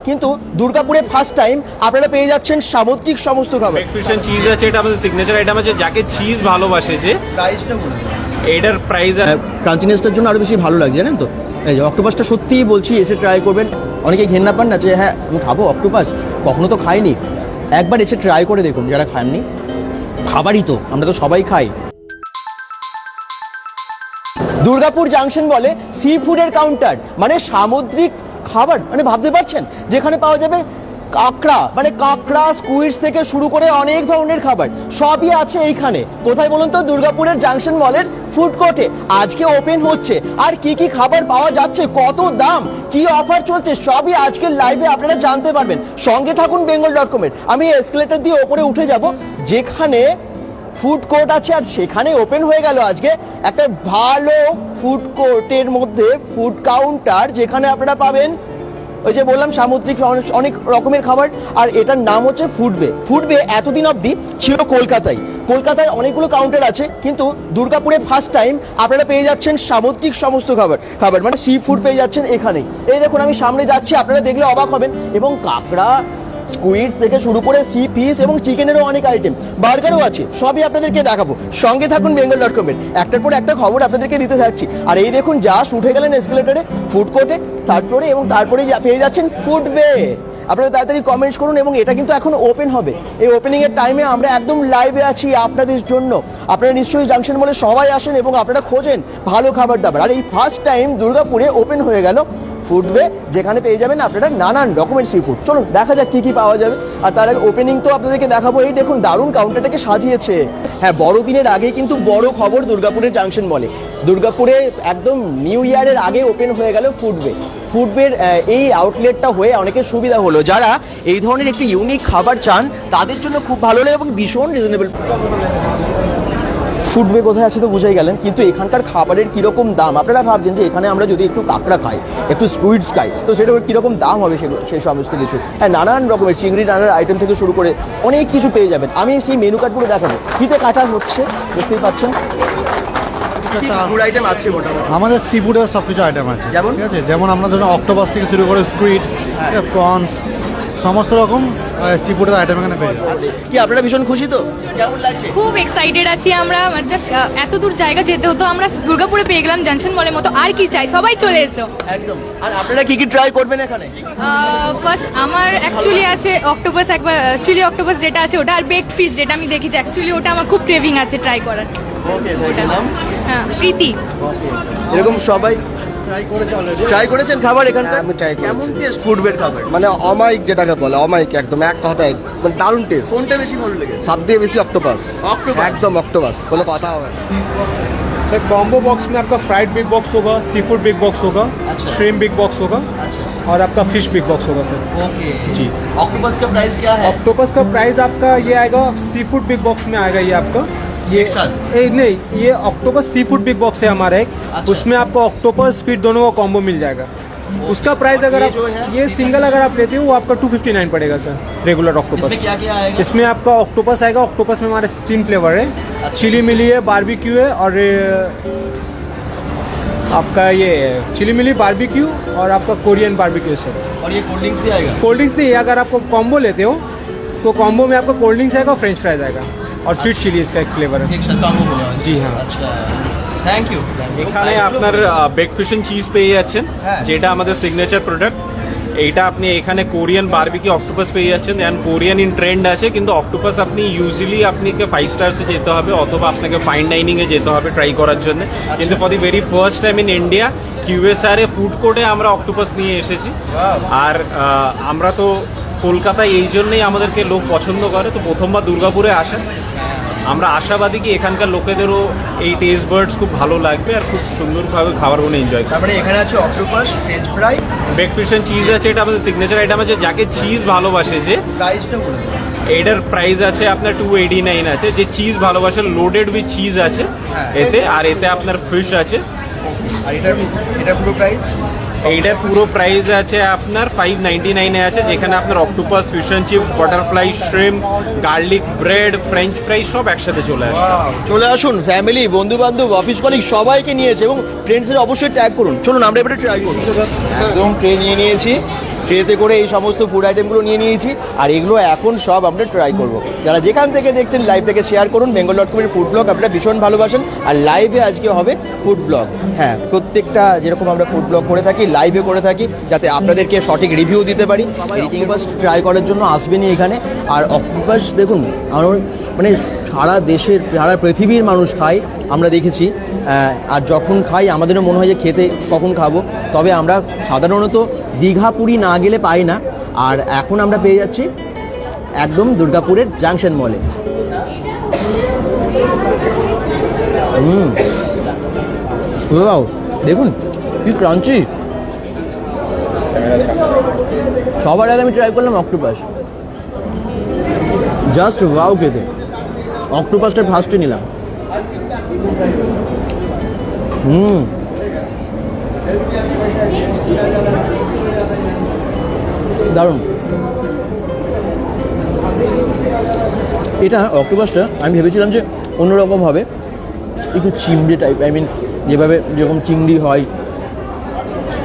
কিন্তু দুর্গাপুরে first time আপনারা পেয়ে যাচ্ছেন সামুদ্রিক সমস্ত খাবার। ব্রেকফিশন চিজ আছে এটা আমাদের সিগনেচার আইটেম আছে যাকে চিজ ভালোবাসে যে প্রাইসটা এটার প্রাইস ক্রাঞ্চিনেসটার জন্য আরও বেশি ভালো লাগছে জানেন তো? এই যে অক্টোপাসটা সত্যিই বলছি এসে ট্রাই করবেন। অনেকে ঘেন্না পান না যে হ্যাঁ আমি খাব অক্টোপাস। কখনো তো খাইনি। একবার এসে ট্রাই করে দেখুন যারা খাননি। খাবারই তো আমরা তো সবাই খাই। দুর্গাপুর জাংশন বলে সি ফুডের কাউন্টার মানে সামুদ্রিক খাবার মানে ভাবতে পারছেন? যেখানে পাওয়া যাবে কাঁকড়া মানে কাঁকড়া স্কুইডস থেকে শুরু করে অনেক ধরনের খাবার। সবই আছে এইখানে। কোথায় বলুন তো? দুর্গাপুরের জাংশন মলের ফুড কোর্টে আজকে ওপেন হচ্ছে। আর কি কি খাবার পাওয়া যাচ্ছে? কত দাম? কি অফার চলছে? সবই আজকের লাইভে আপনারা জানতে পারবেন। সঙ্গে থাকুন বেঙ্গল ডট কমের আমি এসকেলেটার দিয়ে ওপরে উঠে যাব। যেখানে ফুড কোর্ট আছে আর সেখানে ওপেন হয়ে গেল আজকে। একটা ভালো ফুড কোর্টের মধ্যে ফুড কাউন্টার যেখানে আপনারা পাবেন, ওই যে বললাম, সামুদ্রিক অনেক রকমের খাবার, আর এটার নাম হচ্ছে ফুডবে ফুডবে এতদিন অবধি ছিল কলকাতায়। কলকাতায় অনেকগুলো কাউন্টার আছে, কিন্তু দুর্গাপুরে ফার্স্ট টাইম আপনারা পেয়ে যাচ্ছেন সামুদ্রিক সমস্ত খাবার খাবার। মানে সি ফুড পেয়ে যাচ্ছেন এখানেই। এই দেখুন, আমি সামনে যাচ্ছি, আপনারা দেখলে অবাক হবেন। এবং কাঁকড়া স্কুইড থেকে শুরু করে সি পিস এবং চিকেনেরও অনেক আইটেম বার্গারও আছে, সবই আপনাদেরকে দেখাবো। সঙ্গে থাকুন বেঙ্গল ডট কমের একটার পর একটা খবর আপনাদেরকে দিতে থাকছি আর এই দেখুন জাস্ট উঠে গেলেন এসকেলেটারে ফুড কোর্টে থার্ড ফ্লোরে এবং তারপরে পেয়ে যাচ্ছেন ফুড বে আপনারা তাড়াতাড়ি কমেন্টস করুন, এবং এটা কিন্তু এখন ওপেন হবে। এই ওপেনিং এর টাইমে আমরা একদম লাইভে আছি আপনাদের জন্য। আপনারা নিশ্চয়ই জাংশন বলে সবাই আসেন, এবং আপনারা খোঁজেন ভালো খাবার দাবার। আর এই ফার্স্ট টাইম দুর্গাপুরে ওপেন হয়ে গেল। ফুডওয়ে যেখানে পেয়ে যাবেন আপনারা নানান রকমের সি ফুড চলুন, দেখা যাক কি কি পাওয়া যাবে। আর তার আগে ওপেনিং তো আপনাদেরকে দেখাবো, এই দেখুন দারুণ কাউন্টারটাকে সাজিয়েছে। হ্যাঁ বড়দিনের আগে কিন্তু বড় খবর দুর্গাপুরের জাংশন বলে দুর্গাপুরে একদম নিউ ইয়ারের আগে ওপেন হয়ে গেল ফুডওয়ে ফুডওয়ের এই আউটলেটটা হয়ে অনেকের সুবিধা হলো। যারা এই ধরনের একটি ইউনিক খাবার চান, তাদের জন্য খুব ভালো লাগে এবং ভীষণ রিজনেবল ফুডওয়ে কোথায় আছে তো বুঝেই গেলেন। কিন্তু এখানকার খাবারের কীরকম দাম? আপনারা ভাবছেন যে এখানে আমরা যদি একটু কাঁকড়া খাই একটু সুইটস খাই তো সেটা কীরকম দাম হবে সেগুলো সেই সমস্ত কিছু? হ্যাঁ নানান রকমের চিংড়ি নানান আইটেম থেকে শুরু করে অনেক কিছু পেয়ে যাবেন। আমি সেই মেনু কার্ডগুলো দেখাবো। কিতে কাটা হচ্ছে? দেখতেই পাচ্ছেন? আইটেম আসছে মোটামুটি? আমাদের সি ফুডের সব কিছু আইটেম আছে। যেমন? ঠিক আছে? যেমন আমরা ধরুন অক্টোপাস থেকে শুরু করে স্কুইড হ্যাঁ। প্রনস সমস্ত রকম সি ফুডের আইটেম এখানে পেয়ে যাবেন। কি আপনারা ভীষণ খুশি তো? কেমন লাগছে খুব এক্সাইটেড আছি আমরা জাস্ট এত দূর জায়গা যেতে হতো আমরা দুর্গাপুরে পেয়ে গেলাম জাংশন মলের মতো। আর কি চাই? সবাই চলে এসো। একদম। আর আপনারা কি কি ট্রাই করবেন এখানে? ফার্স্ট আমার অ্যাকচুয়ালি আছে অক্টোপাস একবার চিলি অক্টোপাস যেটা আছে ওটা আর বেকড ফিশ যেটা আমি দেখেছি অ্যাকচুয়ালি ওটা আমার খুব ক্রেভিং আছে ট্রাই করার। ওকে ওটা হ্যাঁ প্রীতি। এরকম সবাই ট্রাই করেছেন খাবার এখানটা হ্যাঁ, আমি try করেছি। কেমন টেস্ট ফুডবের খাবার মানে অমায়িক যেটাকে বলে অমায়িক একদম এক কথায় মানে দারুণ টেস্ট কোনটা বেশি ভালো লেগেছে সব দিয়ে বেশি অক্টোপাস Octopus? একদম অক্টোপাস কোনো কথা হবে না सर कॉम्बो बॉक्स में आपका फ्राइड बिग बॉक्स होगा सी फूड बिग बॉक्स होगा अच्छा। श्रिम बिग बॉक्स होगा अच्छा और आपका फिश बिग बॉक्स होगा सर ओके जी ऑक्टोपस का प्राइस क्या है ऑक्टोपस का प्राइस आपका ये आएगा सी फूड बिग बॉक्स में आएगा ये आपका ये एक साथ? ए, नहीं ये octopus seafood big box है हमारा एक। अच्छा। उसमें आपको ऑक्टोपस स्क्विड दोनों का कॉम्बो मिल जाएगा। उसका प्राइस अगर आप ये सिंगल अगर आप लेते हो वो आपका टू फिफ्टी नाइन पड़ेगा सर रेगुलर ऑक्टोपस इसमें क्या क्या आएगा? इसमें आपका ऑक्टोपस आएगा ऑक्टोपस में हमारे तीन फ्लेवर है। अच्छा। चिली मिली है बारबेक्यू है और आपका ये चिली मिली बारबेक्यू और आपका कोरियन बारबेक्यू सर और ये कोल्ड ड्रिंक्स भी आएगा? कोल्ड ड्रिंक्स नहीं अगर आपको कॉम्बो लेते हो तो कॉम्बो में आपका कोल्ड ड्रिंक्स आएगा और फ्रेंच फ्राइज आएगा। और स्वीट चिली इसका एक फ्लेवर है एक साथ कॉम्बो होगा जी हाँ अच्छा থ্যাংক ইউ এখানে আপনার ব্রেকফিশন চিজ পেয়ে যাচ্ছেন হ্যাঁ। যেটা আমাদের সিগনেচার প্রোডাক্ট এইটা আপনি এখানে কোরিয়ান বারবিকি অক্টোপাস পেয়ে যাচ্ছেন অ্যান্ড কোরিয়ান ইন ট্রেন্ড আছে কিন্তু অক্টোপাস আপনি ইউজুয়ালি আপনাকে ফাইভ স্টার্সে যেতে হবে অথবা আপনাকে ফাইন ডাইনিং এ যেতে হবে ট্রাই করার জন্য কিন্তু for the very first time in India QSR A food কোর্টে আমরা অক্টোপাস নিয়ে এসেছি আর আহ, আমরা তো কলকাতায় এই জন্যই আমাদেরকে লোক পছন্দ করে। তো প্রথমবার দুর্গাপুরে আসেন। আমরা আশাবাদী কি এখানকার লোকেদেরও এই টেস্ট বার্ডস খুব ভালো লাগবে আর খুব সুন্দরভাবে খাবারগুলো এনজয় করবে। তারপরে এখানে আছে অক্টোপাস ফ্রেঞ্চ ফ্রাই ব্রেকফিশন চিজ আছে এটা আমাদের সিগনেচার আইটেম আছে যাকে চিজ ভালোবাসে যে। প্রাইসটা বলে দিন। এটার প্রাইস আছে আপনার টু এইটি নাইন আছে যে চিজ ভালোবাসে লোডেড উইথ চিজ আছে হ্যাঁ। এতে আর এতে আপনার ফিশ আছে। আর এটার এটার পুরো প্রাইস এইটার পুরো প্রাইস আছে আপনার ফাইভ নাইনটি নাইনে আছে যেখানে আপনার octopus fusion chip butterfly shrimp garlic bread french fry সব একসাথে চলে আসে। চলে আসুন ফ্যামিলি বন্ধু বান্ধব অফিস কলিগ সবাইকে নিয়েছে এবং ফ্রেন্ডসের অবশ্যই ট্যাগ করুন। চলুন আমরা এবারে ট্রাই করুন একদম ট্রেন নিয়ে নিয়েছি। ট্রেতে করে এই সমস্ত ফুড আইটেমগুলো নিয়ে নিয়েছি। আর এগুলো এখন সব আমরা ট্রাই করব। যারা যেখান থেকে দেখছেন লাইভটাকে শেয়ার করুন বেঙ্গল ডট কমের ফুড ব্লগ আপনারা ভীষণ ভালোবাসেন। আর লাইভে আজকে হবে ফুড ব্লগ হ্যাঁ প্রত্যেকটা যেরকম আমরা ফুড ব্লগ করে থাকি লাইভে করে থাকি, যাতে আপনাদেরকে সঠিক রিভিউ দিতে পারি। অক্টোপাস ট্রাই করার জন্য আসবেনই এখানে। আর অক্টোপাস দেখুন, আমার মানে সারা দেশের, সারা পৃথিবীর মানুষ খায়, আমরা দেখেছি। আর যখন খাই, আমাদেরও মনে হয় যে খেতে কখন খাব। তবে আমরা সাধারণত দীঘা, পুরী না গেলে পাই না। আর এখন আমরা পেয়ে যাচ্ছি একদম দুর্গাপুরের জাংশন মলে। হুম। দেখুন, কি ক্রাঞ্চি। সবার আগে আমি ট্রাই করলাম অক্টোপাস। জাস্ট ওয়াও খেতে। অক্টোপাসটা ফার্স্টে নিলাম। হুম। দারুণ। এটা অক্টোপাসটা আমি ভেবেছিলাম যে অন্যরকম হবে একটু চিংড়ি টাইপ আই মিন যেভাবে যেরকম চিংড়ি হয়।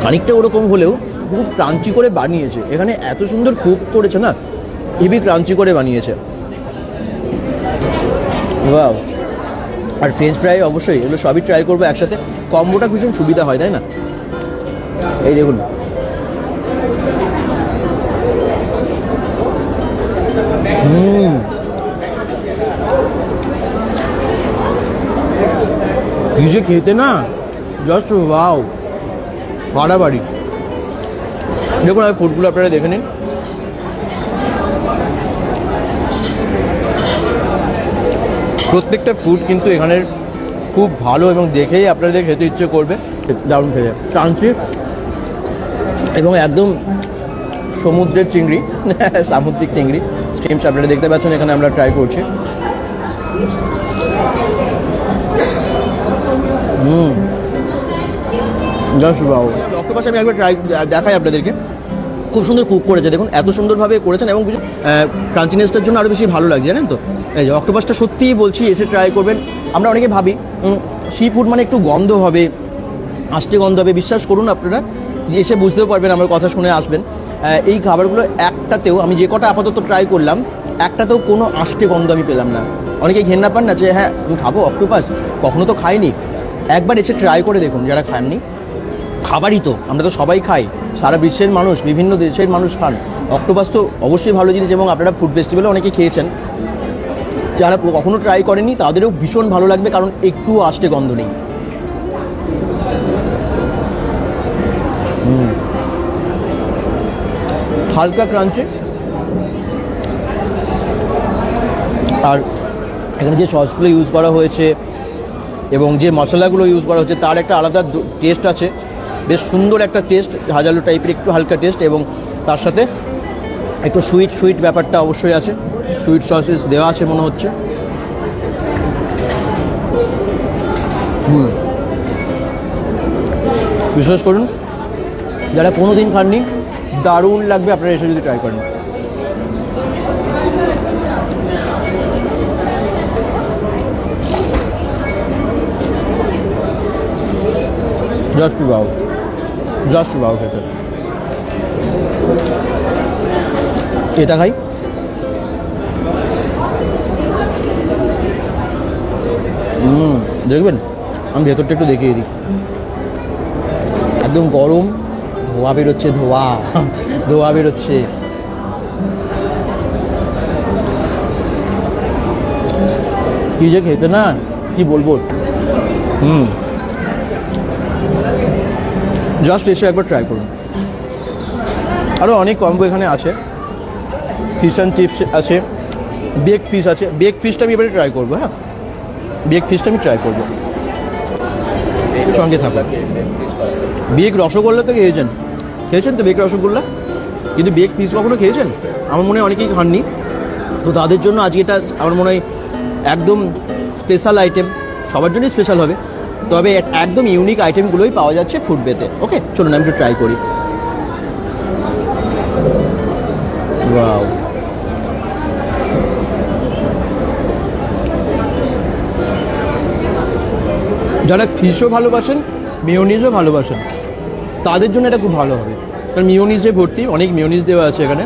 খানিকটা ওরকম হলেও খুব ক্রাঞ্চি করে বানিয়েছে। এখানে এত সুন্দর কুক করেছে না হেভি ক্রাঞ্চি করে বানিয়েছে। ওয়াও আর ফ্রেঞ্চ ফ্রাই অবশ্যই, এগুলো সবই ট্রাই করব একসাথে। কম্বোটা ভীষণ সুবিধা হয়, তাই না? এই দেখুন। কি যে খেতে না জাস্ট ওয়াও বাড়াবাড়ি দেখুন আমি ফুডগুলো আপনারা দেখে নিন প্রত্যেকটা ফুড কিন্তু এখানের খুব ভালো এবং দেখেই আপনাদের খেতে ইচ্ছে করবে। দারুণ খেয়ে টানছি এবং একদম সমুদ্রের চিংড়ি, সামুদ্রিক চিংড়ি। স্টিমস আপনারা দেখতে পাচ্ছেন এখানে আমরা ট্রাই করছি। হুম। জাস্ট বাউ অক্টোপাস আমি একবার ট্রাই দেখাই আপনাদেরকে। খুব সুন্দর কুক করেছে দেখুন এত সুন্দরভাবে করেছেন এবং ক্রাঞ্চিনেসটার জন্য আরও বেশি ভালো লাগছে জানেন তো? এই যে অক্টোপাসটা সত্যিই বলছি এসে ট্রাই করবেন। আমরা অনেকে ভাবি সি ফুড মানে একটু গন্ধ হবে আষ্টে গন্ধ হবে বিশ্বাস করুন আপনারা যে এসে বুঝতেও পারবেন আমার কথা শুনে আসবেন। এই খাবারগুলো একটাতেও আমি যে কটা আপাতত ট্রাই করলাম, একটাতেও কোনো আষ্টে গন্ধ আমি পেলাম না। অনেকে ঘেন্না পান না যে হ্যাঁ আমি খাব অক্টোপাস কখনো তো খাইনি। একবার এসে ট্রাই করে দেখুন, যারা খাননি। খাবারই তো, আমরা তো সবাই খাই। সারা বিশ্বের মানুষ, বিভিন্ন দেশের মানুষ খান। অক্টোপাস তো অবশ্যই ভালো জিনিস এবং আপনারা ফুড ফেস্টিভ্যালে অনেকে খেয়েছেন। যারা কখনো ট্রাই করেনি, তাদেরও ভীষণ ভালো লাগবে, কারণ একটু আষ্টে গন্ধ নেই। হালকা ক্রাঞ্চি। আর এখানে যে সসগুলো ইউজ করা হয়েছে এবং যে মশলাগুলো ইউজ করা হচ্ছে তার একটা আলাদা টেস্ট আছে। বেশ সুন্দর একটা টেস্ট হাজালো টাইপের একটু হালকা টেস্ট এবং তার সাথে একটু সুইট সুইট ব্যাপারটা অবশ্যই আছে। সুইট সসেস দেওয়া আছে মনে হচ্ছে। হুম। বিশ্বাস করুন, যারা কোনো দিন খাননি দারুণ লাগবে, আপনারা এসে যদি ট্রাই করেন। বাউ বাউ এটা খাই। হুম, দেখবেন? আমি ভেতরটা একটু দেখিয়ে দিই। একদম গরম। ধোয়া বেরোচ্ছে, ধোয়া। ধোয়া বেরোচ্ছে। কি যে খেতে না, কি বলব? হুম। জাস্ট এসে একবার ট্রাই করুন। আরও অনেক কম্বো এখানে আছে। ফিশ অ্যান্ড চিপস আছে বেক ফিশ আছে। বেক ফিশটা আমি এবারে ট্রাই করব হ্যাঁ? বেক ফিশটা আমি ট্রাই করব। সঙ্গে থাকুন। বেক রসগোল্লা থেকে খেয়েছেন খেয়েছেন তো বেক রসগোল্লা কিন্তু বেক পিস কখনো খেয়েছেন? আমার মনে হয় অনেকেই খাননি। তো তাদের জন্য আজকে এটা আমার মনে হয় একদম স্পেশাল আইটেম সবার জন্যই স্পেশাল হবে। তবে একদম ইউনিক আইটেমগুলোই পাওয়া যাচ্ছে ফুড বেতে ওকে চলুন আমি একটু ট্রাই করি। যারা ফিশও ভালোবাসেন মেয়োনিজও ভালোবাসেন, তাদের জন্য এটা খুব ভালো হবে। মিওনিজে ভর্তি, অনেক মিওনিজ দেওয়া আছে এখানে।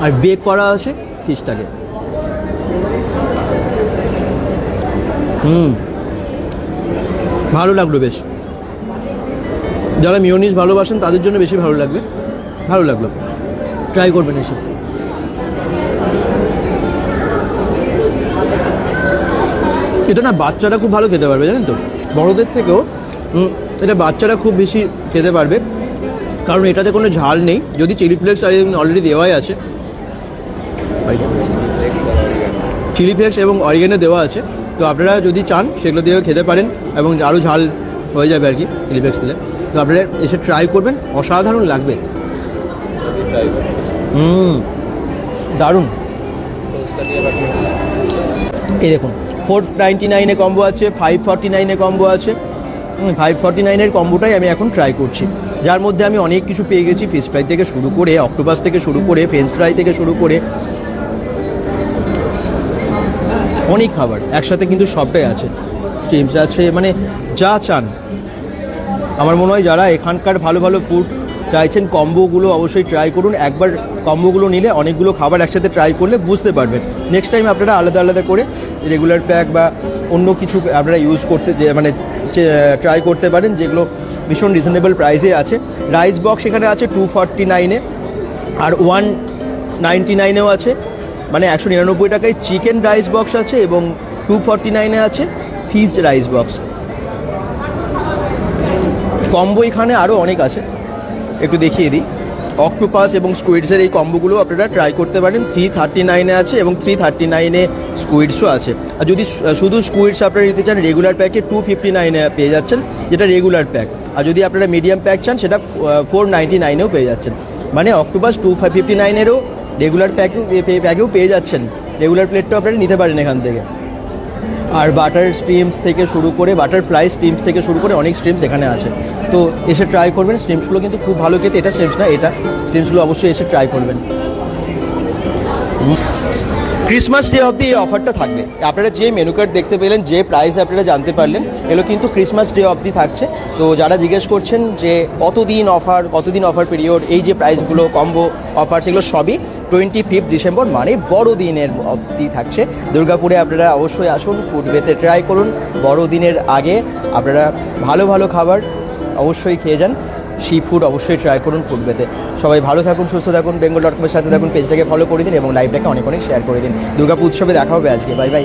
আর বেক করা আছে ফিশটাকে। হুম। ভালো লাগল বেশ। যারা মিওনিজ ভালোবাসেন, তাদের জন্য বেশি ভালো লাগবে। ভালো লাগল। ট্রাই করবেন এসে। এটা না বাচ্চারা খুব ভালো খেতে পারবে, জানেন তো? বড়দের থেকেও এটা বাচ্চারা খুব বেশি খেতে পারবে। কারণ এটাতে কোনো ঝাল নেই। যদি চিলি ফ্লেক্স অলরেডি দেওয়াই আছে। চিলি ফ্লেক্স এবং অরিগেনো দেওয়া আছে। তো আপনারা যদি চান, সেগুলো দিয়েও খেতে পারেন এবং আরও ঝাল হয়ে যাবে আর কি চিলি ফ্লেক্স দিলে। তো আপনারা এসে ট্রাই করবেন, অসাধারণ লাগবে। হুম, দারুণ। এই দেখুন ফোর নাইনটি নাইনে কম্বো আছে ফাইভ ফর্টি নাইনে কম্বো আছে। ফাইভ ফর্টি নাইনের কম্বোটাই আমি এখন ট্রাই করছি। যার মধ্যে আমি অনেক কিছু পেয়ে গেছি ফিশ ফ্রাই থেকে শুরু করে অক্টোপাস থেকে শুরু করে ফ্রেঞ্চ ফ্রাই থেকে শুরু করে। অনেক খাবার, একসাথে কিন্তু সবটাই আছে। স্ট্রিমস আছে মানে যা চান। আমার মনে হয় যারা এখানকার ভালো ভালো ফুড চাইছেন কম্বোগুলো অবশ্যই ট্রাই করুন। একবার কম্বোগুলো নিলে অনেকগুলো খাবার একসাথে ট্রাই করলে বুঝতে পারবেন। নেক্সট টাইম আপনারা আলাদা আলাদা করে রেগুলার প্যাক বা অন্য কিছু আপনারা ইউজ করতে যে মানে ট্রাই করতে পারেন, যেগুলো ভীষণ রিজনেবল প্রাইসে আছে। রাইস বক্স এখানে আছে টু ফর্টি নাইনে আর ওয়ান নাইনটি নাইনেও আছে। মানে একশো নিরানব্বই টাকায় চিকেন রাইস বক্স আছে এবং টু ফর্টি নাইনে আছে ফিজ রাইস বক্স কম্বো এখানে আরও অনেক আছে। একটু দেখিয়ে দিই। অক্টোপাস এবং স্কুইডসের এই কম্বোগুলো আপনারা ট্রাই করতে পারেন। থ্রি থার্টি নাইনে আছে এবং থ্রি থার্টি নাইনে স্কুইডসও আছে। আর যদি শুধু স্কুইডস আপনারা নিতে চান রেগুলার প্যাকে টু ফিফটি নাইনে পেয়ে যাচ্ছেন, যেটা রেগুলার প্যাক আর যদি আপনারা মিডিয়াম প্যাক চান, সেটা ফোর নাইনটি নাইনেও পেয়ে যাচ্ছেন। মানে অক্টোপাস টু ফাইভ ফিফটি নাইনেরও রেগুলার প্যাকেও প্যাকেও পেয়ে যাচ্ছেন। রেগুলার প্লেটটাও আপনারা নিতে পারেন এখান থেকে। আর বাটার স্ট্রিমস থেকে শুরু করে বাটারফ্লাই স্ট্রিমস থেকে শুরু করে অনেক স্ট্রিমস এখানে আছে। তো এসে ট্রাই করবেন। স্ট্রিমসগুলো কিন্তু খুব ভালো খেতে। এটা স্ট্রিমস না, এটা। স্ট্রিমসগুলো অবশ্যই এসে ট্রাই করবেন। ক্রিসমাস ডে অবধি এই অফারটা থাকবে। আপনারা যে মেনু কার্ড দেখতে পেলেন, যে প্রাইস আপনারা জানতে পারলেন, এগুলো কিন্তু ক্রিসমাস ডে অবধি থাকছে। তো যারা জিজ্ঞেস করছেন যে কতদিন অফার কতদিন অফার পিরিয়ড এই যে প্রাইসগুলো কম্বো অফার সেগুলো সবই টোয়েন্টি ফিফথ ডিসেম্বর মানে বড়দিনের অবধি থাকছে। দুর্গাপুরে আপনারা অবশ্যই আসুন ফুড বেতে ট্রাই করুন। বড়দিনের আগে আপনারা ভালো ভালো খাবার অবশ্যই খেয়ে যান। সি ফুড অবশ্যই ট্রাই করুন ফুডবেতে সবাই ভালো থাকুন, সুস্থ থাকুন বেঙ্গল ডট কমের সাথে থাকুন পেজটাকে ফলো করে দিন এবং লাইভটাকে অনেক অনেক শেয়ার করে দিন। দুর্গাপুর উৎসবে দেখা হবে আজকে। Bye bye